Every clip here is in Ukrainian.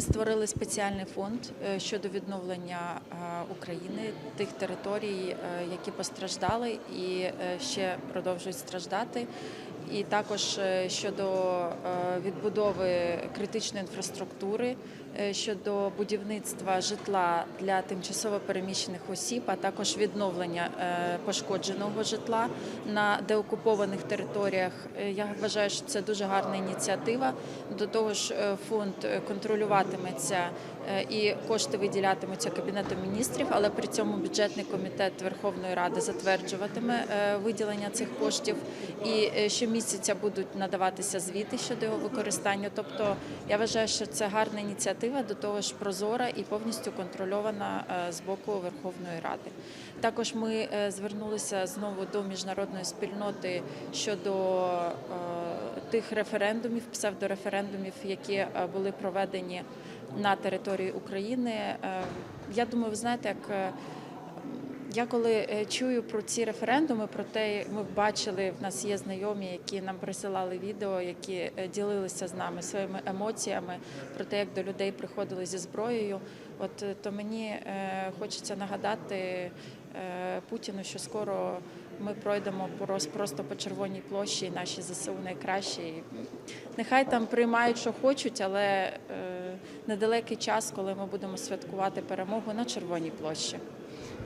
Створили спеціальний фонд е, щодо відновлення е, України тих територій, е, які постраждали і ще продовжують страждати. І також е, щодо е, відбудови критичної інфраструктури, е, щодо будівництва житла для тимчасово переміщених осіб, а також відновлення пошкодженого житла на деокупованих територіях. Я вважаю, що це дуже гарна ініціатива. До того ж, фонд контролюватиметься і кошти виділятимуться Кабінетом міністрів, але при цьому бюджетний комітет Верховної Ради затверджуватиме виділення цих коштів. І е, щомісяця будуть надаватися звіти щодо його використання. Тобто я вважаю, що це гарна ініціатива, до того ж прозора і повністю контрольована е, з боку Верховної Ради. Також ми е, звернулися знову до міжнародної спільноти щодо е, тих референдумів, псевдореферендумів, які були проведені на території України. Я думаю, ви знаєте, як. Я коли е, чую про ці референдуми, про те, ми бачили, в нас є знайомі, які нам присилали відео, які е, ділилися з нами своїми емоціями про те, як до людей приходили зі зброєю. От е, то мені хочеться нагадати Путіну, що скоро ми пройдемо порос- просто по червоній площі, і наші ЗСУ найкращі. Нехай там приймають, що хочуть, але недалекий час, коли ми будемо святкувати перемогу на червоній площі.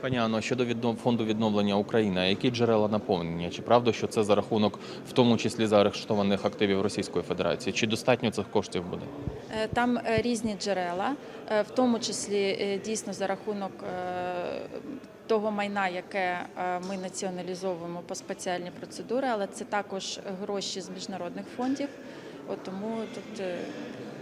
Пані Анно, щодо віднов... фонду відновлення України, а які джерела наповнення? Чи правда, що це за рахунок, в тому числі заарештованих активів Російської Федерації? Чи достатньо цих коштів буде? Е, Там е, різні джерела, е, в тому числі дійсно за рахунок того майна, яке ми націоналізовуємо по спеціальній процедурі, але це також гроші з міжнародних фондів. От тому тут,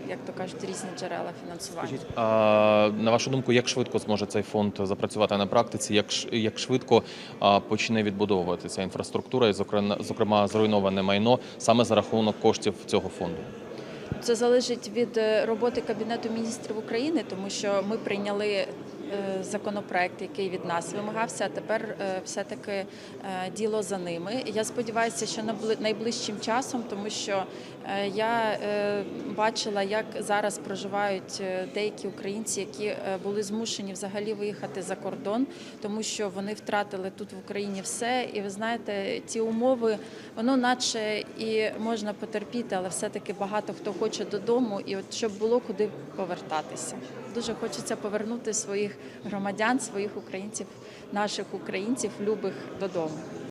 як то кажуть, різні джерела фінансування. Скажіть, а на вашу думку, як швидко зможе цей фонд запрацювати на практиці? Як як швидко а, почне відбудовуватися інфраструктура, і зокрема, зокрема зруйноване майно саме за рахунок коштів цього фонду? Це залежить від е, роботи Кабінету міністрів України, тому що ми прийняли законопроект, який від нас вимагався. А тепер е, все-таки е, діло за ними. Я сподіваюся, що найближчим часом, тому що е, я е, бачила, як зараз проживають е, деякі українці, які е, були змушені взагалі виїхати за кордон, тому що вони втратили тут в Україні все. І ви знаєте, ці умови, воно наче і можна потерпіти, але все-таки багато хто хоче додому, і от щоб було куди повертатися. Дуже хочеться повернути своїх громадян, своїх українців, наших українців, любих додому.